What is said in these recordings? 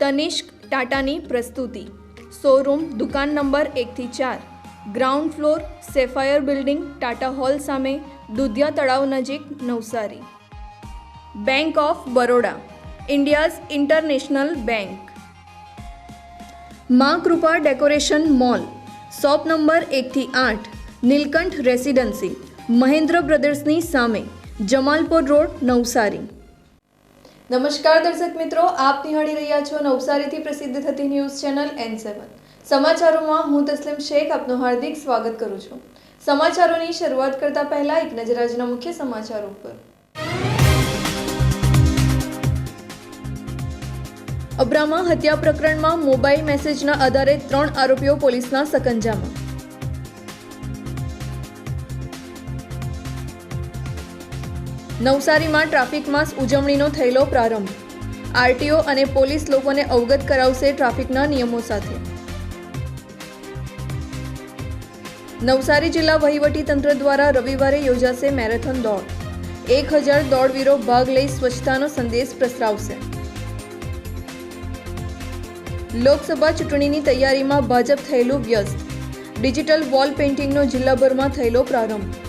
તનિષ્ક ટાટાની પ્રસ્તુતિ. શોરૂમ દુકાન નંબર એકથી ચાર. Ground floor, sapphire building, Tata hall સામે, દુધિયા તળાવ નજીક Navsari. Bank of Baroda, India's international bank. માં Kripa decoration mall, shop number એકથી આઠ, નીલકંઠ રેસિડન્સી, મહેન્દ્ર બ્રદર્સની સામે, જમાલપુર રોડ, નવસારી. નમસ્કાર દર્શક મિત્રો, આપ નિહાળી રહ્યા છો નવસારીથી પ્રસિદ્ધ થતી ન્યૂઝ ચેનલ એન સેવન સમાચારોમાં હું તસ્લીમ શેખ, આપનું હાર્દિક સ્વાગત કરું છું. સમાચારોની શરૂઆત કરતા પહેલા એક નજર આજના મુખ્ય સમાચારો પર અબ્રામા હત્યા પ્રકરણમાં મોબાઈલ મેસેજના આધારે ત્રણ આરોપીઓ પોલીસના સકંજામાં. નવસારીમાં ટ્રાફિક માસ ઉજવણીનો થયેલો પ્રારંભ. આરટીઓ અને પોલીસ લોકોને અવગત કરાવશે ટ્રાફિકના નિયમો સાથે. નવસારી જિલ્લા વહીવટીતંત્ર દ્વારા રવિવારે યોજાશે મેરેથોન દોડ. એક હજાર દોડવીરો ભાગ લઈ સ્વચ્છતાનો સંદેશ પ્રસરાવશે. લોકસભા ચૂંટણીની તૈયારીમાં ભાજપ થયેલું વ્યસ્ત. ડિજિટલ વોલ પેઇન્ટિંગનો જિલ્લાભરમાં થયેલો પ્રારંભ.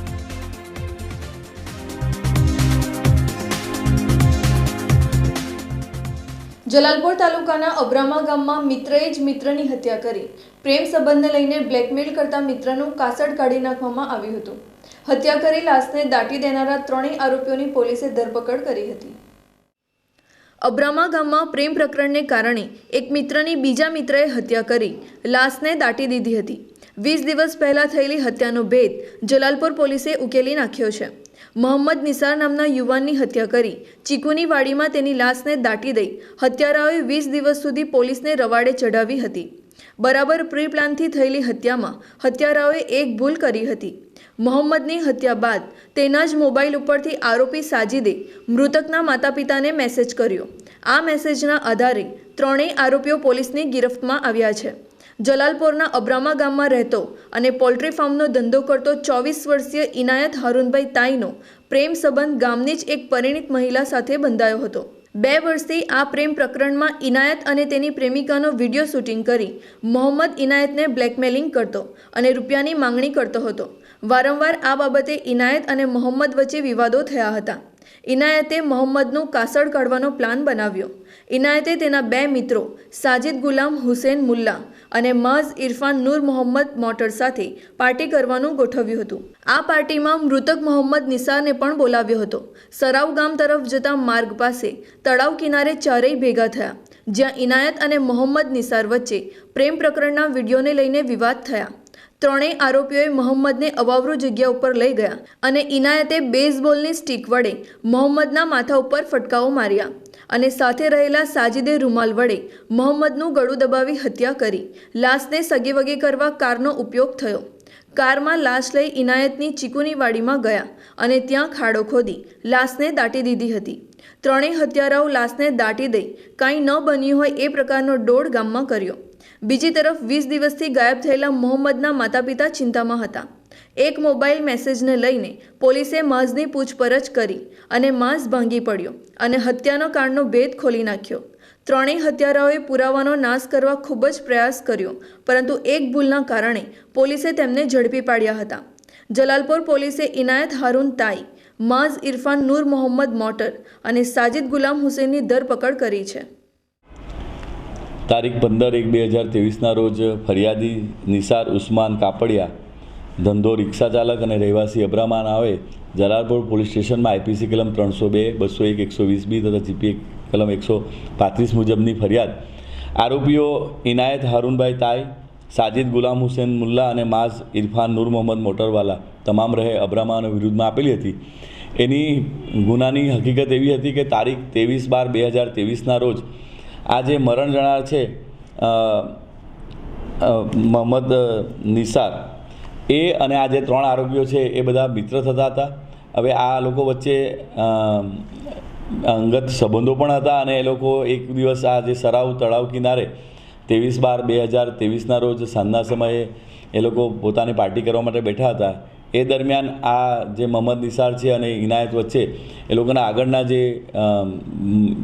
જલાલપોર તાલુકાના અબ્રામા ગામમાં મિત્રએ જ મિત્રની હત્યા કરી. પ્રેમ સંબંધને લઈને બ્લેકમેલ કરતા મિત્રનું કાસડ કાઢી નાખવામાં આવ્યું હતું. હત્યા કરી લાશને દાટી દેનારા ત્રણેય આરોપીઓની પોલીસે ધરપકડ કરી હતી. અબ્રામા ગામમાં પ્રેમ પ્રકરણને કારણે એક મિત્રની બીજા મિત્રએ હત્યા કરી, લાશને દાટી દીધી હતી. વીસ દિવસ પહેલાં થયેલી હત્યાનો ભેદ જલાલપોર પોલીસે ઉકેલી નાખ્યો છે. મોહમ્મદ નિસાર નામના યુવાનની હત્યા કરી. ચીકુની વાડીમાં તેની લાશને દાટી દઈ હત્યારાઓએ વીસ દિવસ સુધી પોલીસને રવાડે ચઢાવી હતી. બરાબર પ્રી પ્લાનથી થયેલી હત્યામાં હત્યારાઓએ એક ભૂલ કરી હતી. મોહમ્મદની હત્યા બાદ તેના જ મોબાઈલ ઉપરથી આરોપી સાજીદે મૃતકના માતા પિતાને મેસેજ કર્યો. આ મેસેજના આધારે ત્રણેય આરોપીઓ પોલીસની ગિરફ્તમાં આવ્યા છે. જલાલપોરના અબ્રામા ગામમાં રહેતો અને પોલ્ટ્રી ફાર્મનો ધંધો કરતો ચોવીસ વર્ષીય ઇનાયત હરુનભાઈ તાઈનો પ્રેમ સંબંધ ગામની જ એક પરિણીત મહિલા સાથે બંધાયો હતો. બે વર્ષથી આ પ્રેમ પ્રકરણમાં ઇનાયત અને તેની પ્રેમિકાનો વીડિયો શૂટિંગ કરી મોહમ્મદ ઇનાયતને બ્લેકમેલિંગ કરતો અને રૂપિયાની માંગણી કરતો હતો. વારંવાર આ બાબતે ઇનાયત અને મોહમ્મદ વચ્ચે વિવાદો થયા હતા. ઇનાયતે મોહમ્મદનું કાસળ કાઢવાનો પ્લાન બનાવ્યો. ઇનાયતે તેના બે મિત્રો, સાજિદ ગુલામ, હુસેન મુલ્લા અને મઝ ઇરફાન નૂર મોહમ્મદ મોટર સાથે પાર્ટી કરવાનું ગોઠવ્યું હતું. આ પાર્ટીમાં મૃતક મોહમ્મદ નિસારને પણ બોલાવ્યો હતો. સરાવ ગામ તરફ જતા માર્ગ પાસે તળાવ કિનારે ચારેય ભેગા થયા, જ્યાં ઇનાયત અને મોહમ્મદ નિસાર વચ્ચે પ્રેમ પ્રકરણના વિડીયોને લઈને વિવાદ થયા. ત્રણેય આરોપીઓએ મોહમ્મદને અવાવરુ જગ્યા ઉપર લઈ ગયા અને ઇનાયતે બેઝબોલની સ્ટીક વડે મોહમ્મદના માથા ઉપર ફટકાઓ માર્યા અને સાથે રહેલા સાજિદે રૂમાલ વડે મોહમ્મદનું ગળું દબાવી હત્યા કરી, લાશને સગેવગે કરવા કારનો ઉપયોગ થયો. કારમાં લાશ લઈ ઇનાયતની ચીકુની વાડીમાં ગયા અને ત્યાં ખાડો ખોદી, લાશને દાટી દીધી હતી. ત્રણેય હત્યારાઓ લાશને દાટી દઈ, કાંઈ ન બન્યું હોય એ પ્રકારનો ડોળ ગામમાં કર્યો. બીજી તરફ વીસ દિવસથી ગાયબ થયેલા મોહમ્મદના માતા પિતા ચિંતામાં હતા. એક મોબાઈલ મેસેજને લઈને પોલીસે માઝની પૂછપરછ કરી અને માઝ ભાંગી પડ્યો અને હત્યાનો કારણનો ભેદ ખોલી નાખ્યો. ત્રણેય હત્યારાઓએ પુરાવાનો નાશ કરવા ખૂબ જ પ્રયાસ કર્યો, પરંતુ એક ભૂલના કારણે પોલીસે તેમને ઝડપી પાડ્યા હતા. જલાલપોર પોલીસે ઇનાયત હારૂન તાઈ માઝ ઇરફાન નૂર મોહમ્મદ મોટર અને સાજિદ ગુલામ હુસેનની ધરપકડ કરી છે. તારીખ પંદર એક બે હજાર ત્રેવીસના રોજ ફરિયાદી નિસાર ઉસ્માન કાપડિયા ધંધો રિક્ષા ચાલક અને રહેવાસી અબ્રામાન આવે જલાલપોર પોલીસ સ્ટેશનમાં આઈપીસી કલમ ત્રણસો બે, બસો એક, એકસો વીસ બી તથા જીપી કલમ એકસો પાંત્રીસ મુજબની ફરિયાદ. આરોપીઓ ઇનાયત હારૂનભાઈ તાઈ, સાજિદ ગુલામ હુસેન મુલ્લા અને માઝ ઇરફાન નૂર મોહમ્મદ મોટરવાલા તમામ રહે અબ્રામાનો વિરુદ્ધમાં આપેલી હતી. એની ગુનાની હકીકત એવી હતી કે તારીખ ત્રેવીસ બાર બે હજાર ત્રેવીસના રોજ આ જે મરણ જણાર છે મોહમ્મદ નિસાર, એ અને આ જે ત્રણ આરોપીઓ છે, એ બધા મિત્ર થતા હતા. હવે આ લોકો વચ્ચે અંગત સંબંધો પણ હતા અને એ લોકો એક દિવસ આ જે સરાવ તળાવ કિનારે ત્રેવીસ બાર બે હજાર ત્રેવીસના રોજ સાંજના સમયે એ લોકો પોતાની પાર્ટી કરવા માટે બેઠા હતા. એ દરમિયાન આ જે મોહમ્મદ નિસાર છે અને ઇનાયત વચ્ચે એ લોકોના આગળના જે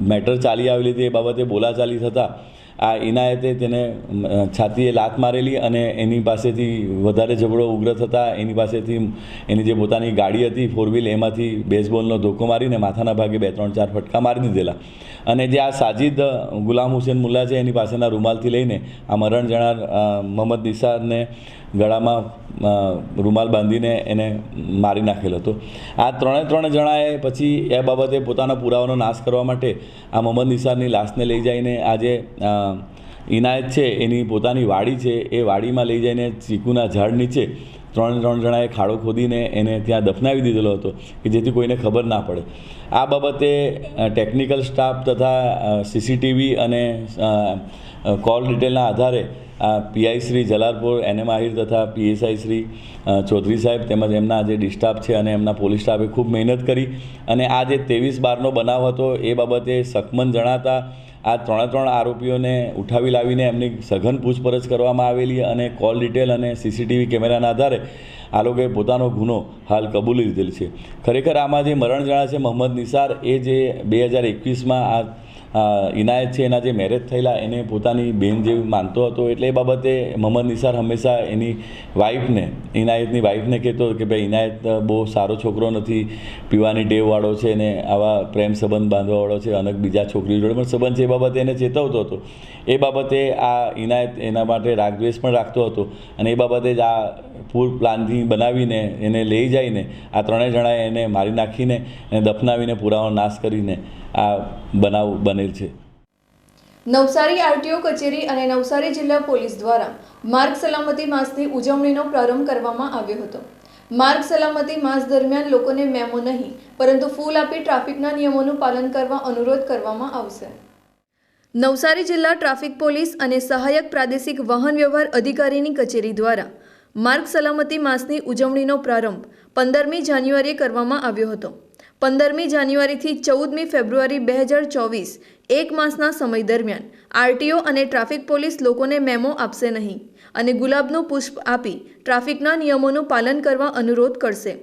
મેટર ચાલી આવેલી હતી એ બાબતે બોલાચાલી થતાં આ ઇનાયતે તેને છાતીએ લાત મારેલી અને એની પાસેથી વધારે ઝઘડો ઉગ્ર થતાં એની પાસેથી એની જે પોતાની ગાડી હતી ફોર વ્હીલ એમાંથી બેઝબોલનો ધોકો મારીને માથાના ભાગે બે, ત્રણ, ચાર ફટકા મારી દીધેલા. અને જે આ સાજિદ ગુલામ હુસેન મુલ્લા છે, એની પાસેના રૂમાલથી લઈને આ મરણ જણાર મોહમ્મદ નિસારને ગળામાં રૂમાલ બાંધીને એને મારી નાખેલો હતો. આ ત્રણે ત્રણ જણાએ પછી એ બાબતે પોતાના પુરાવાનો નાશ કરવા માટે આ મોહમ્મદ નિસારની લાશને લઈ જઈને આજે ઇનાયત છે, એની પોતાની વાડી છે, એ વાડીમાં લઈ જઈને ચીકુના ઝાડ નીચે ત્રણ ત્રણ જણાએ ખાડો ખોદીને એને ત્યાં દફનાવી દીધેલો હતો કે જેથી કોઈને ખબર ના પડે. આ બાબતે ટેકનિકલ સ્ટાફ તથા સીસીટીવી અને કોલ ડિટેલના આધારે આ PI Shri Jalalpur N M Ahir PSI Shri Chaudhary સાહેબ તેમજ એમના જે ડિસ્ટાફ છે અને એમના પોલીસ સ્ટાફે ખૂબ મહેનત કરી અને આ જે ત્રેવીસ બારનો બનાવ હતો એ બાબતે સખમન જણાતા આ ત્રણે ત્રણ આરોપીઓને ઉઠાવી લાવીને એમની સઘન પૂછપરછ કરવામાં આવેલી અને કોલ ડિટેલ અને સીસીટીવી કેમેરાના આધારે આ લોકોએ પોતાનો ગુનો હાલ કબૂલી લીધેલ છે. ખરેખર આમાં જે મરણ જણા છે મોહમ્મદ નિસાર એ જે બે હજાર એકવીસમાં આ ઇનાયત છે એના જે મેરેજ થયેલા, એને પોતાની બેન જેવી માનતો હતો, એટલે એ બાબતે મોહમ્મદ નિસાર હંમેશા એની વાઈફને ઇનાયતની વાઈફને કહેતો કે ભાઈ, ઇનાયત બહુ સારો છોકરો નથી, પીવાની ટેવવાળો છે અને આવા પ્રેમ સંબંધ બાંધવાવાળો છે, અનેક બીજા છોકરીઓ જોડે. પણ સંબંધ છે એ બાબતે એને ચેતવતો હતો. એ બાબતે આ ઇનાયત એના માટે રાગદ્વેષ પણ રાખતો હતો અને એ બાબતે જ આ ફૂલ પ્લાનથી બનાવીને એને લઈ જઈને આ ત્રણેય જણાએ એને મારી નાખીને, એને દફનાવીને પુરાવાનો નાશ કરીને આ બનાવ બનેલ છે. નવસારી આરટીઓ કચેરી અને નવસારી જિલ્લા પોલીસ દ્વારા માર્ગ સલામતી માસની ઉજવણીનો પ્રારંભ કરવામાં આવ્યો હતો. માર્ગ સલામતી માસ દરમિયાન લોકોને મેમો નહીં, પરંતુ ફૂલ આપી ટ્રાફિકના નિયમોનું પાલન કરવા અનુરોધ કરવામાં આવશે. નવસારી જિલ્લા ટ્રાફિક પોલીસ અને સહાયક પ્રાદેશિક વાહન વ્યવહાર અધિકારીની કચેરી દ્વારા માર્ગ સલામતી માસની ઉજવણીનો પ્રારંભ પંદરમી જાન્યુઆરીએ કરવામાં આવ્યો હતો. પંદરમી જાન્યુઆરીથી ચૌદમી ફેબ્રુઆરી બે હજાર ચોવીસ, એક માસના સમય દરમિયાન, આરટીઓ અને ટ્રાફિક પોલીસ લોકોને મેમો આપશે નહીં અને ગુલાબનું પુષ્પ આપી ટ્રાફિકના નિયમોનું પાલન કરવા અનુરોધ કરશે.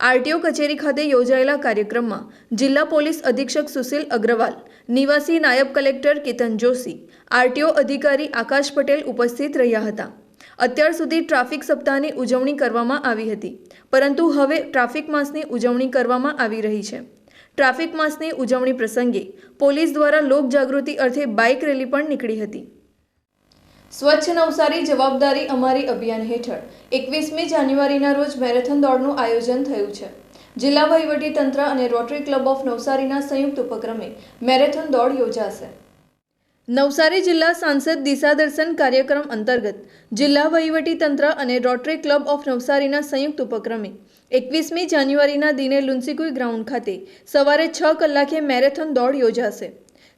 આરટીઓ કચેરી ખાતે યોજાયેલા કાર્યક્રમમાં જિલ્લા પોલીસ અધિક્ષક સુશીલ અગ્રવાલ, નિવાસી નાયબ કલેક્ટર કેતન જોશી, આરટીઓ અધિકારી આકાશ પટેલ ઉપસ્થિત રહ્યા હતા. અત્યાર સુધી ટ્રાફિક સપ્તાહની ઉજવણી કરવામાં આવી હતી, પરંતુ હવે ટ્રાફિક માસની ઉજવણી કરવામાં આવી રહી છે. ટ્રાફિક માસની ઉજવણી પ્રસંગે પોલીસ દ્વારા લોકજાગૃતિ અર્થે બાઇક રેલી પણ નીકળી હતી. સ્વચ્છ નવસારી જવાબદારી અમારી અભિયાન હેઠળ એકવીસમી જાન્યુઆરીના રોજ મેરેથોન દોડનું આયોજન થયું છે. જિલ્લા વહીવટી તંત્ર અને રોટરી ક્લબ ઓફ નવસારીના સંયુક્ત ઉપક્રમે મેરેથોન દોડ યોજાશે. નવસારી જિલ્લા સાંસદ દિશા દર્શન કાર્યક્રમ અંતર્ગત જિલ્લા વહીવટી તંત્ર અને રોટરી ક્લબ ઓફ નવસારીના સંયુક્ત ઉપક્રમે એકવીસમી જાન્યુઆરીના દિને લુન્સીકુઈ ગ્રાઉન્ડ ખાતે સવારે છ કલાકે મેરેથોન દોડ યોજાશે.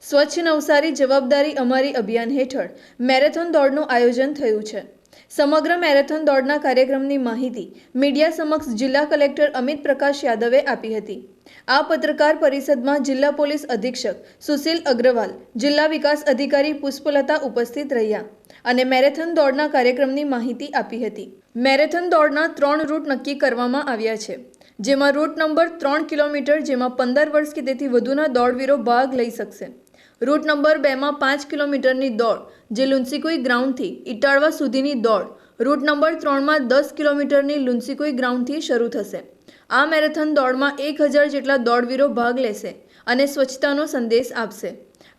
સ્વચ્છ નવસારી જવાબદારી અમારી અભિયાન હેઠળ મેરેથોન દોડનું આયોજન થયું છે. સમગ્ર મેરેથોન દોડના કાર્યક્રમની માહિતી મીડિયા સમક્ષ જિલ્લા કલેક્ટર અમિત પ્રકાશ યાદવે આપી હતી. આ પત્રકાર પરિષદમાં જિલ્લા પોલીસ અધિક્ષક સુશીલ અગ્રવાલ, જિલ્લા વિકાસ અધિકારી પુષ્પલતા ઉપસ્થિત રહ્યા અને મેરેથોન દોડના કાર્યક્રમની માહિતી આપી હતી. મેરેથોન દોડના ત્રણ રૂટ નક્કી કરવામાં આવ્યા છે, જેમાં રૂટ નંબર ત્રણ કિલોમીટર, જેમાં પંદર વર્ષ કે તેથી વધુના દોડવીરો ભાગ લઈ શકશે. રૂટ નંબર બેમાં પાંચ કિલોમીટરની દોડ, જે લુન્સીકુઈ ગ્રાઉન્ડથી ઇટાળવા સુધીની દોડ, રૂટ નંબર ત્રણમાં દસ કિલોમીટરની લુન્સીકુઈ ગ્રાઉન્ડથી શરૂ થશે. આ મેરેથોન દોડમાં એક હજાર જેટલા દોડવીરો ભાગ લેશે અને સ્વચ્છતાનો સંદેશ આપશે.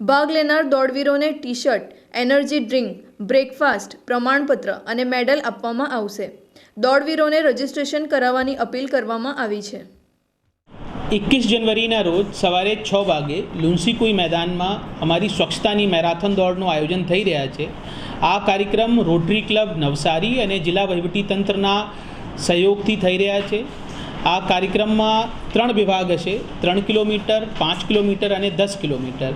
ભાગ લેનાર દોડવીરોને T shirt energy drink, breakfast, પ્રમાણપત્ર અને મેડલ આપવામાં આવશે. દોડવીરોને રજીસ્ટ્રેશન કરાવવાની અપીલ કરવામાં આવી છે. એકવીસ જનવરીના રોજ સવારે છ વાગે લુન્સીકુઈ મેદાનમાં અમારી સ્વચ્છતાની મેરાથોન દોડનું આયોજન થઈ રહ્યા છે. આ કાર્યક્રમ રોટરી ક્લબ નવસારી અને જિલ્લા વહીવટીતંત્રના સહયોગથી થઈ રહ્યા છે. આ કાર્યક્રમમાં ત્રણ વિભાગ હશે. ત્રણ કિલોમીટર, પાંચ કિલોમીટર અને દસ કિલોમીટર.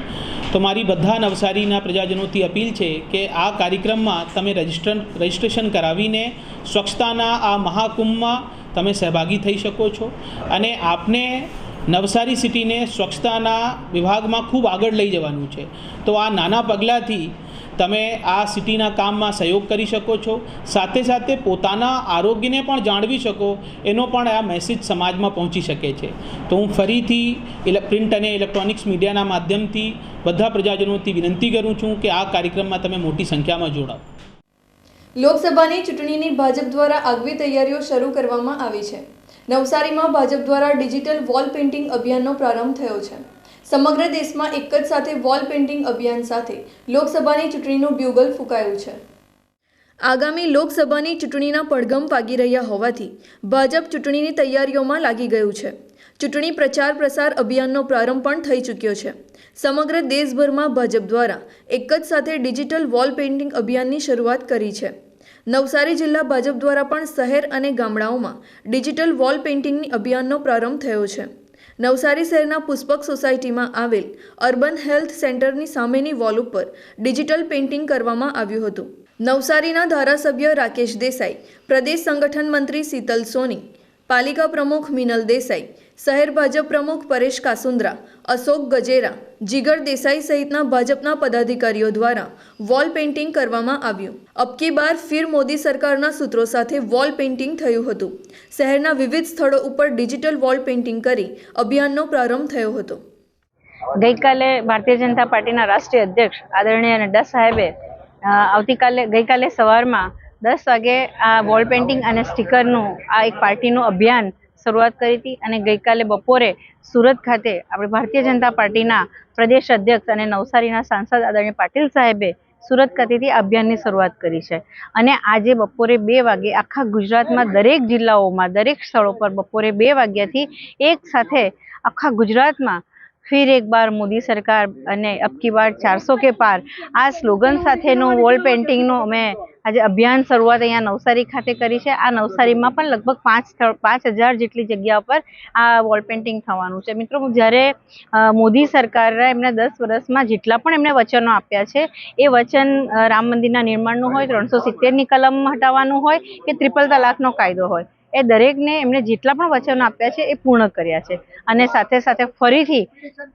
તો મારી બધા નવસારીના પ્રજાજનોથી અપીલ છે કે આ કાર્યક્રમમાં તમે રજિસ્ટર, રજિસ્ટ્રેશન કરાવીને સ્વચ્છતાના આ મહાકુંભમાં તમે સહભાગી થઈ શકો છો. અને આપને નવસારી સિટીને સ્વચ્છતાના વિભાગમાં ખૂબ આગળ લઈ જવાનું છે. તો આ નાના પગલાંથી તમે આ સિટીના કામમાં સહયોગ કરી શકો છો. સાથે સાથે પોતાના આરોગ્યને પણ જાળવી શકો. એનો પણ આ મેસેજ સમાજમાં પહોંચી શકે છે. તો હું ફરીથી પ્રિન્ટ અને ઇલેક્ટ્રોનિક્સ મીડિયાના માધ્યમથી બધા પ્રજાજનોથી વિનંતી કરું છું કે આ કાર્યક્રમમાં તમે મોટી સંખ્યામાં જોડાઓ. લોકસભાની ચૂંટણીની ભાજપ દ્વારા આગવી તૈયારીઓ શરૂ કરવામાં આવી છે. નવસારીમાં ભાજપ દ્વારા ડિજિટલ વોલ પેઇન્ટિંગ અભિયાનનો પ્રારંભ થયો છે. સમગ્ર દેશમાં એક જ સાથે વોલ પેઇન્ટિંગ અભિયાન સાથે લોકસભાની ચૂંટણીનું બ્યુગલ ફૂંકાયું છે. આગામી લોકસભાની ચૂંટણીના પડઘમ વાગી રહ્યા હોવાથી ભાજપ ચૂંટણીની તૈયારીઓમાં લાગી ગયું છે. ચૂંટણી પ્રચાર પ્રસાર અભિયાનનો પ્રારંભ પણ થઈ ચૂક્યો છે. સમગ્ર દેશભરમાં ભાજપ દ્વારા એક જ સાથે ડિજિટલ વોલ પેઇન્ટિંગ અભિયાનની શરૂઆત કરી છે. નવસારી જિલ્લા ભાજપ દ્વારા પણ શહેર અને ગામડાઓમાં ડિજિટલ વોલ પેઇન્ટિંગની અભિયાનનો પ્રારંભ થયો છે. નવસારી શહેરના પુષ્પક સોસાયટીમાં આવેલ અર્બન હેલ્થ સેન્ટરની સામેની વોલ ઉપર ડિજિટલ પેઇન્ટિંગ કરવામાં આવ્યું હતું. નવસારીના ધારાસભ્ય રાકેશ દેસાઈ, પ્રદેશ સંગઠન મંત્રી શીતલ સોની, પાલિકા પ્રમુખ મિનલ દેસાઈ શહેર ભાજપ પ્રમુખ પરેશ કાસુંદ્રા, અશોક ગજેરા, જીગર દેસાઈ સહિતના ભાજપના પદાધિકારીઓ દ્વારા વોલ પેઇન્ટિંગ કરવામાં આવ્યું. અબકી બાર ફિર મોદી સરકારના સૂત્રો સાથે વોલ પેઇન્ટિંગ થયું હતું. શહેરના વિવિધ સ્થળો ઉપર ડિજિટલ વોલ પેઇન્ટિંગ કરી અભિયાનનો પ્રારંભ થયો હતો. ગઈકાલે ભારતીય જનતા પાર્ટીના રાષ્ટ્રીય અધ્યક્ષ, આદરણીય નડ્ડા સાહેબે આવતીકાલે, ગઈકાલે સવારમાં દસ વાગે આ વોલ પેઇન્ટિંગ અને સ્ટીકરનું આ એક પાર્ટીનું અભિયાન શરૂઆત કરી હતી અને ગઈકાલે બપોરે સુરત ખાતે આપણે ભારતીય જનતા પાર્ટીના પ્રદેશ અધ્યક્ષ અને નવસારીના સાંસદ આદરણીય પાટીલ સાહેબે સુરત ખાતેથી અભિયાનની શરૂઆત કરી છે. અને આજે બપોરે બે વાગે આખા ગુજરાતમાં દરેક જિલ્લાઓમાં, દરેક સ્થળો પર બપોરે બે વાગ્યાથી એક સાથે આખા ગુજરાતમાં ફિર એક બાર મોદી સરકાર અને અબકી બાર ચારસો કે પાર આ સ્લોગન સાથેનું વોલ પેઇન્ટિંગનું અમે આજે અભિયાન શરૂઆત અહીંયા નવસારી ખાતે કરી છે. આ નવસારીમાં પણ લગભગ પાંચ પાંચ હજાર જેટલી જગ્યા પર આ વોલ પેઇન્ટિંગ થવાનું છે. મિત્રો જ્યારે મોદી સરકારે એમને દસ વર્ષમાં જેટલા પણ એમણે વચનો આપ્યા છે, એ વચન રામ મંદિરના નિર્માણનું હોય, ત્રણસો સિત્તેરની કલમ હટાવવાનું હોય કે ત્રિપલ તલાકનો કાયદો હોય. એ દરેકને એમણે જેટલા પણ વચનો આપ્યા છે એ પૂર્ણ કર્યા છે. અને સાથે સાથે ફરીથી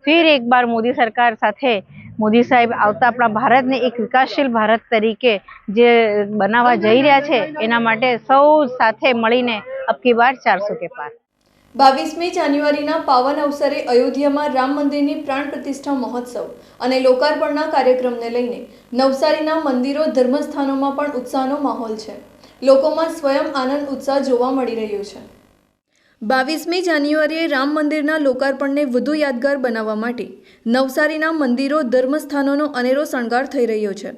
ફિર એકવાર મોદી સરકાર સાથે મોદી સાહેબ આવતા આપણા ભારતને એક વિકાસશીલ ભારત તરીકે જે બનાવવા જઈ રહ્યા છે, એના માટે સૌ સાથે મળીને અબકી બાર ચારસો કે પાર. બાવીસમી જાન્યુઆરીના પાવન અવસરે અયોધ્યામાં રામ મંદિરની પ્રાણ પ્રતિષ્ઠા મહોત્સવ અને લોકાર્પણના કાર્યક્રમને લઈને નવસારીના મંદિરો, ધર્મસ્થાનોમાં પણ ઉત્સાહનો માહોલ છે. લોકોમાં સ્વયં આનંદ, ઉત્સાહ જોવા મળી રહ્યો છે. બાવીસમી જાન્યુઆરીએ રામ મંદિરના લોકાર્પણને વધુ યાદગાર બનાવવા માટે નવસારીના મંદિરો, ધર્મસ્થાનોનો અનેરો શણગાર થઈ રહ્યો છે.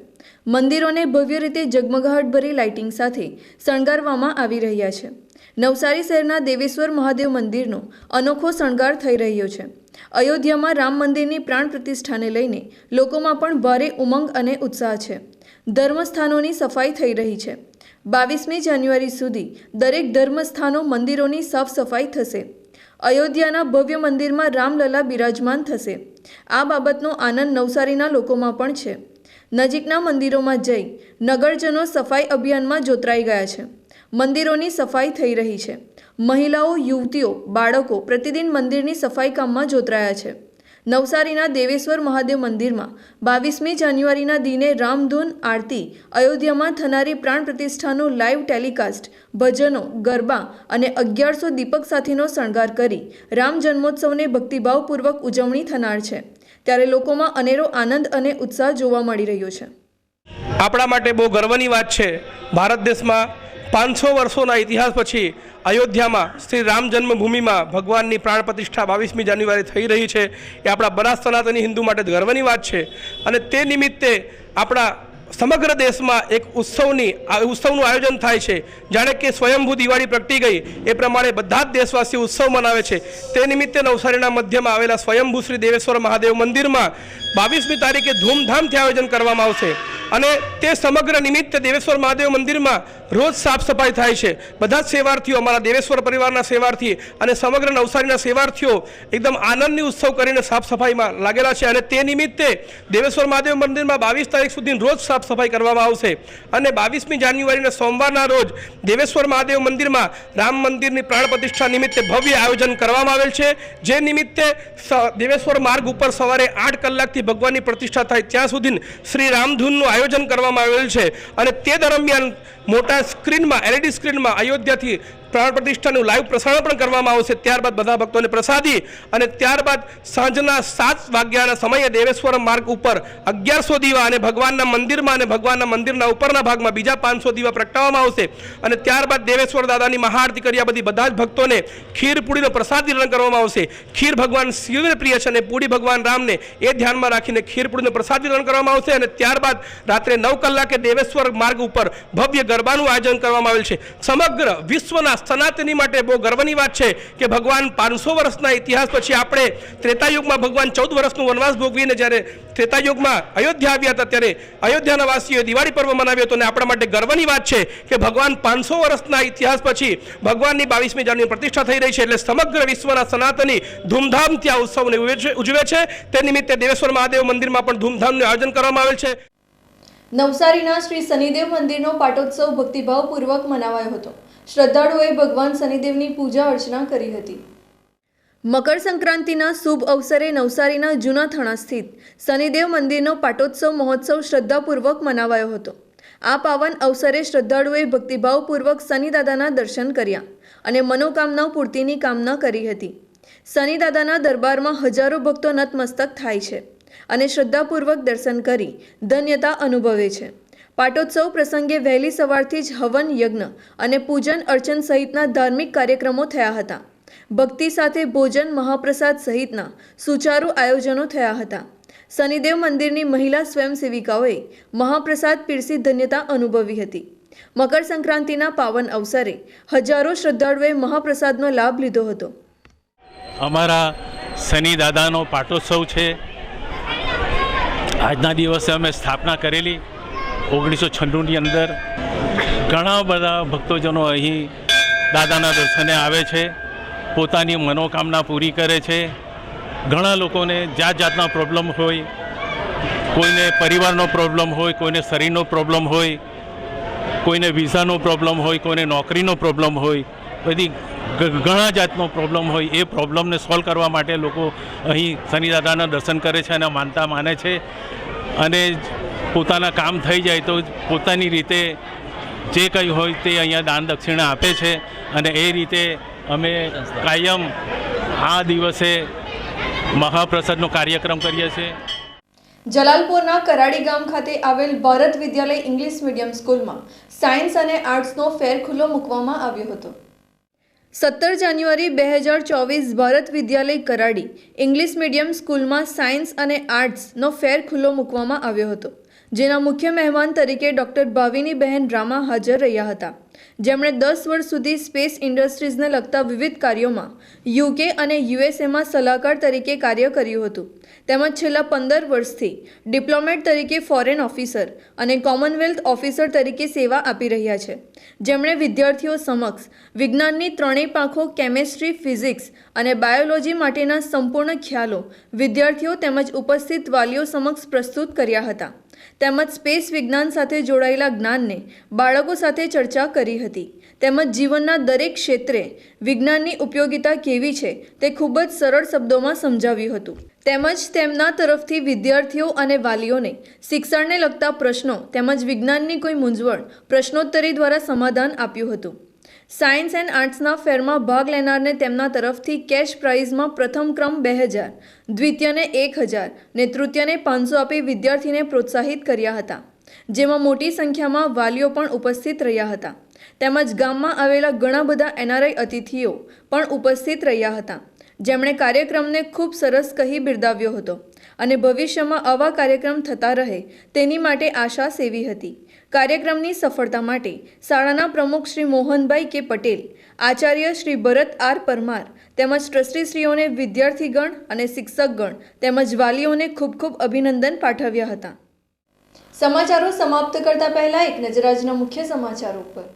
મંદિરોને ભવ્ય રીતે ઝગમગાહટભરી લાઇટિંગ સાથે શણગારવામાં આવી રહ્યા છે. નવસારી શહેરના દેવેશ્વર મહાદેવ મંદિરનો અનોખો શણગાર થઈ રહ્યો છે. અયોધ્યામાં રામ મંદિરની પ્રાણ પ્રતિષ્ઠાને લઈને લોકોમાં પણ ભારે ઉમંગ અને ઉત્સાહ છે. ધર્મસ્થાનોની સફાઈ થઈ રહી છે. બાવીસમી જાન્યુઆરી સુધી દરેક ધર્મસ્થાનો મંદિરોની સાફ સફાઈ થશે. અયોધ્યાના ભવ્ય મંદિરમાં રામલલા બિરાજમાન થશે. આ બાબતનો આનંદ નવસારીના લોકોમાં પણ છે. નજીકના મંદિરોમાં જઈ નગરજનો સફાઈ અભિયાનમાં જોતરાઈ ગયા છે. મંદિરોની સફાઈ થઈ રહી છે. મહિલાઓ, યુવતીઓ, બાળકો પ્રતિદિન મંદિરની સફાઈ કામમાં જોતરાયા છે. નવસારીના દેવેશ્વર મહાદેવ મંદિરમાં બાવીસમી જાન્યુઆરીના દિને રામધૂન આરતી, અયોધ્યામાં થનારી પ્રાણ પ્રતિષ્ઠાનું લાઈવ ટેલિકાસ્ટ ભજનો, ગરબા અને અગિયારસો દીપક સાથેનો શણગાર કરી રામ જન્મોત્સવને ભક્તિભાવપૂર્વક ઉજવણી થનાર છે. ત્યારે લોકોમાં અનેરો આનંદ અને ઉત્સાહ જોવા મળી રહ્યો છે. આપણા માટે બહુ ગર્વની વાત છે. ભારત દેશમાં પાંચસો વર્ષોના ઇતિહાસ પછી અયોધ્યામાં શ્રી રામ જન્મભૂમિમાં ભગવાનની પ્રાણ પ્રતિષ્ઠા બાવીસમી જાન્યુઆરી થઈ રહી છે. એ આપણા બનાસ સનાતની હિન્દુ માટે ગર્વની વાત છે. અને તે નિમિત્તે આપણા સમગ્ર દેશમાં એક ઉત્સવની ઉત્સવનું આયોજન થાય છે. જાણે કે સ્વયંભૂ દિવાળી પ્રગટી ગઈ, એ પ્રમાણે બધા જ દેશવાસીઓ ઉત્સવ મનાવે છે. તે નિમિત્તે નવસારીના મધ્યમાં આવેલા સ્વયંભૂ શ્રી દેવેશ્વર મહાદેવ મંદિરમાં બાવીસમી તારીખે ધૂમધામથી આયોજન કરવામાં આવશે. અને તે સમગ્ર નિમિત્તે દેવેશ્વર મહાદેવ મંદિરમાં રોજ સાફ સફાઈ થાય છે. બધા જ સેવાર્થીઓ, અમારા દેવેશ્વર પરિવારના સેવાર્થી અને સમગ્ર નવસારીના સેવાર્થીઓ એકદમ આનંદની ઉત્સવ કરીને સાફ સફાઈમાં લાગેલા છે અને તે નિમિત્તે દેવેશ્વર મહાદેવ મંદિરમાં બાવીસ તારીખ સુધી રોજ સાફ સફાઈ કરવામાં આવશે. અને બાવીસમી જાન્યુઆરીના સોમવારના રોજ દેવેશ્વર મહાદેવ મંદિરમાં રામ મંદિરની પ્રાણ પ્રતિષ્ઠા નિમિત્તે ભવ્ય આયોજન કરવામાં આવેલ છે. જે નિમિત્તે દેવેશ્વર માર્ગ ઉપર સવારે આઠ કલાકથી ભગવાનની પ્રતિષ્ઠા થાય ત્યાં સુધી શ્રી રામધૂનનું આયોજન કરવામાં આવેલ છે અને તે દરમિયાન મોટા સ્ક્રીનમાં, એલઈડી સ્ક્રીનમાં અયોધ્યાથી પ્રાણ પ્રતિષ્ઠાનું લાઈવ પ્રસારણ પણ કરવામાં આવશે. ત્યારબાદ બધા ભક્તોને પ્રસાદી અને ત્યારબાદ સાંજના સાત વાગ્યાના સમયે દેવેશ્વર માર્ગ ઉપર અગિયારસો દીવા અને ભગવાનના મંદિરમાં અને ભગવાનના મંદિરના ઉપરના ભાગમાં બીજા પાંચસો દીવા પ્રગટાવવામાં આવશે. અને ત્યારબાદ દેવેશ્વર દાદાની મહાઆરતી કર્યા બધી બધા જ ભક્તોને ખીર પૂડીનો પ્રસાદ વિતરણ કરવામાં આવશે. ખીર ભગવાન શિવને પ્રિય છે અને પૂડી ભગવાન રામને એ ધ્યાનમાં રાખીને ખીર પૂડીનો પ્રસાદ વિતરણ કરવામાં આવશે અને ત્યારબાદ રાત્રે નવ કલાકે દેવેશ્વર માર્ગ ઉપર ભવ્ય ગરબાનું આયોજન કરવામાં આવેલ છે. સમગ્ર વિશ્વના સનાતની માટે બહુ ગર્વની વાત છે કે ભગવાન પાંચસો વર્ષના ઇતિહાસ પછી આપણે ત્રેતાયુગમાં ભગવાન ચૌદ વર્ષનું વનવાસ ભોગવીને જ્યારે ત્રેતાયુગમાં અયોધ્યા આવ્યા હતા ત્યારે અયોધ્યાના વાસીઓએ દિવાળી પર્વ મનાવ્યો હતો અને આપણા માટે ગર્વની વાત છે કે ભગવાન પાંચસો વર્ષના ઇતિહાસ પછી ભગવાનની બાવીસમી જાન્યુઆરી પ્રતિષ્ઠા થઈ રહી છે એટલે સમગ્ર વિશ્વના સનાતની ધૂમધામથી આ ઉત્સવને ઉજવે છે. તે નિમિત્તે દેવેશ્વર મહાદેવ મંદિરમાં પણ ધૂમધામનું આયોજન કરવામાં આવેલ છે. નવસારીના શ્રી શનિદેવ મંદિરનો પાટોત્સવ ભક્તિભાવપૂર્વક મનાવાયો હતો. શ્રદ્ધાળુઓએ ભગવાન શનિદેવની પૂજા અર્ચના કરી હતી. મકર સંક્રાંતિના શુભ અવસરે નવસારીના જૂના થણા સ્થિત શનિદેવ મંદિરનો પાટોત્સવ મહોત્સવ શ્રદ્ધાપૂર્વક મનાવાયો હતો. આ પાવન અવસરે શ્રદ્ધાળુઓએ ભક્તિભાવપૂર્વક શનિદાદાના દર્શન કર્યા અને મનોકામના પૂર્તિની કામના કરી હતી. શનિદાદાના દરબારમાં હજારો ભક્તો નતમસ્તક થાય છે. અને શ્રદ્ધાપૂર્વક દર્શન કરી ધન્યતા અનુભવે છે. પાટોત્સવ પ્રસંગે વહેલી સવારથી જ હવન, યજ્ઞ અને પૂજન, અર્ચન સહિતના ધાર્મિક કાર્યક્રમો થયા હતા. ભક્તિ સાથે ભોજન, મહાપ્રસાદ સહિતના સુચારુ આયોજનો થયા હતા. શનિદેવ મંદિરની મહિલા સ્વયંસેવિકાઓએ મહાપ્રસાદ પીરસી ધન્યતા અનુભવી હતી. મકર સંક્રાંતિના પાવન અવસરે હજારો શ્રદ્ધાળુએ મહાપ્રસાદનો લાભ લીધો હતો. અમારા શનિ દાદાનો પાટોત્સવ છે. આજના દિવસે અમે સ્થાપના કરેલી ઓગણીસો છન્નુંની અંદર. ઘણા બધા ભક્તોજનો અહીં દાદાના દર્શને આવે છે, પોતાની મનોકામના પૂરી કરે છે. ઘણા લોકોને જાત જાતના પ્રોબ્લેમ હોય, કોઈને પરિવારનો પ્રોબ્લેમ હોય, કોઈને શરીરનો પ્રોબ્લેમ હોય, કોઈને વિઝાનો પ્રોબ્લેમ હોય, કોઈને નોકરીનો પ્રોબ્લેમ હોય, બધી ઘણા જાતનો પ્રોબ્લેમ હોય. એ પ્રોબ્લેમને સોલ્વ કરવા માટે લોકો અહીં શનિદાદાના દર્શન કરે છે અને માનતા માને છે. અને પોતાના કામ થઈ જાય તો પોતાની રીતે જે કંઈ હોય તે અહીંયા દાન દક્ષિણા આપે છે. અને એ રીતે અમે કાયમ આ દિવસે મહાપ્રસાદનો કાર્યક્રમ કરીએ છીએ. જલાલપુરના કરાડી ગામ ખાતે આવેલ ભારત વિદ્યાલય ઇંગ્લિશ મીડિયમ સ્કૂલમાં સાયન્સ અને આર્ટ્સનો ફેર ખુલ્લો મૂકવામાં આવ્યો હતો. સત્તર જાન્યુઆરી બે હજાર ચોવીસ ભારત વિદ્યાલય કરાડી ઇંગ્લિશ મીડિયમ સ્કૂલમાં સાયન્સ અને આર્ટ્સનો ફેર ખુલ્લો મૂકવામાં આવ્યો હતો. જેના મુખ્ય મહેમાન તરીકે ડૉક્ટર ભાવિની બહેન રામા હાજર રહ્યા હતા. જેમણે દસ વર્ષ સુધી સ્પેસ ઇન્ડસ્ટ્રીઝને લગતા વિવિધ કાર્યોમાં યુકે અને યુએસએમાં સલાહકાર તરીકે કાર્ય કર્યું હતું. તેમજ છેલ્લા પંદર વર્ષથી ડિપ્લોમેટ તરીકે ફોરેન ઓફિસર અને કોમનવેલ્થ ઓફિસર તરીકે સેવા આપી રહ્યા છે. જેમણે વિદ્યાર્થીઓ સમક્ષ વિજ્ઞાનની ત્રણેય પાંખો કેમેસ્ટ્રી, ફિઝિક્સ અને બાયોલોજી માટેના સંપૂર્ણ ખ્યાલો વિદ્યાર્થીઓ તેમજ ઉપસ્થિત વાલીઓ સમક્ષ પ્રસ્તુત કર્યા હતા. તેમજ સ્પેસ વિજ્ઞાન સાથે જોડાયેલા જ્ઞાનને બાળકો સાથે ચર્ચા કરી હતી. તેમજ જીવનના દરેક ક્ષેત્રે વિજ્ઞાનની ઉપયોગિતા કેવી છે તે ખૂબ જ સરળ શબ્દોમાં સમજાવ્યું હતું. તેમજ તેમના તરફથી વિદ્યાર્થીઓ અને વાલીઓને શિક્ષણને લગતા પ્રશ્નો તેમજ વિજ્ઞાનની કોઈ મૂંઝવણ પ્રશ્નોત્તરી દ્વારા સમાધાન આપ્યું હતું. સાયન્સ એન્ડ આર્ટ્સના ફેરમાં ભાગ લેનારને તેમના તરફથી કેશ પ્રાઇઝમાં પ્રથમ ક્રમ બે હજાર, દ્વિતીયને એક હજાર ને તૃતીયને પાંચસો આપી વિદ્યાર્થીને પ્રોત્સાહિત કર્યા હતા. જેમાં મોટી સંખ્યામાં વાલીઓ પણ ઉપસ્થિત રહ્યા હતા. તેમજ ગામમાં આવેલા ઘણા બધા એનઆરઆઈ અતિથિઓ પણ ઉપસ્થિત રહ્યા હતા. જેમણે કાર્યક્રમને ખૂબ સરસ કહી બિરદાવ્યો હતો અને ભવિષ્યમાં આવા કાર્યક્રમ થતા રહે તેની માટે આશા સેવી હતી. કાર્યક્રમની સફળતા માટે શાળાના પ્રમુખ શ્રી મોહનભાઈ કે પટેલ, આચાર્ય શ્રી ભરત આર પરમાર તેમજ ટ્રસ્ટીશ્રીઓને વિદ્યાર્થીગણ અને શિક્ષકગણ તેમજ વાલીઓને ખૂબ ખૂબ અભિનંદન પાઠવ્યા હતા. સમાચારો સમાપ્ત કરતા પહેલા એક નજર આજના મુખ્ય સમાચારો પર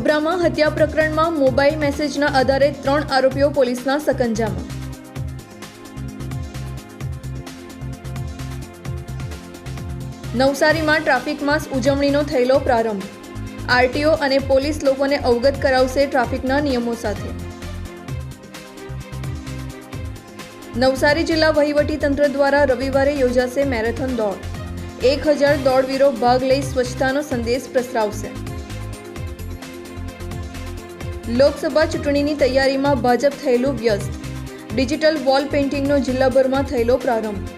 અબ્રામા હત્યા પ્રકરણમાં મોબાઈલ મેસેજના આધારે ત્રણ આરોપીઓ પોલીસના સકંજામાં. નવસારીમાં ટ્રાફિક માસ ઉજવણીનો થયેલો પ્રારંભ. આરટીઓ અને પોલીસ લોકોને અવગત કરાવશે ટ્રાફિકના નિયમો સાથે. નવસારી જિલ્લા વહીવટી તંત્ર દ્વારા રવિવારે યોજાશે મેરેથોન દોડ. એક હજાર દોડવીરો ભાગ લઈ સ્વચ્છતાનો સંદેશ પ્રસરાવશે. લોકસભા ચૂંટણીની તૈયારીમાં ભાજપ થયેલું વ્યસ્ત. ડિજિટલ વોલ પેઇન્ટિંગનો જિલ્લાભરમાં થયેલો પ્રારંભ.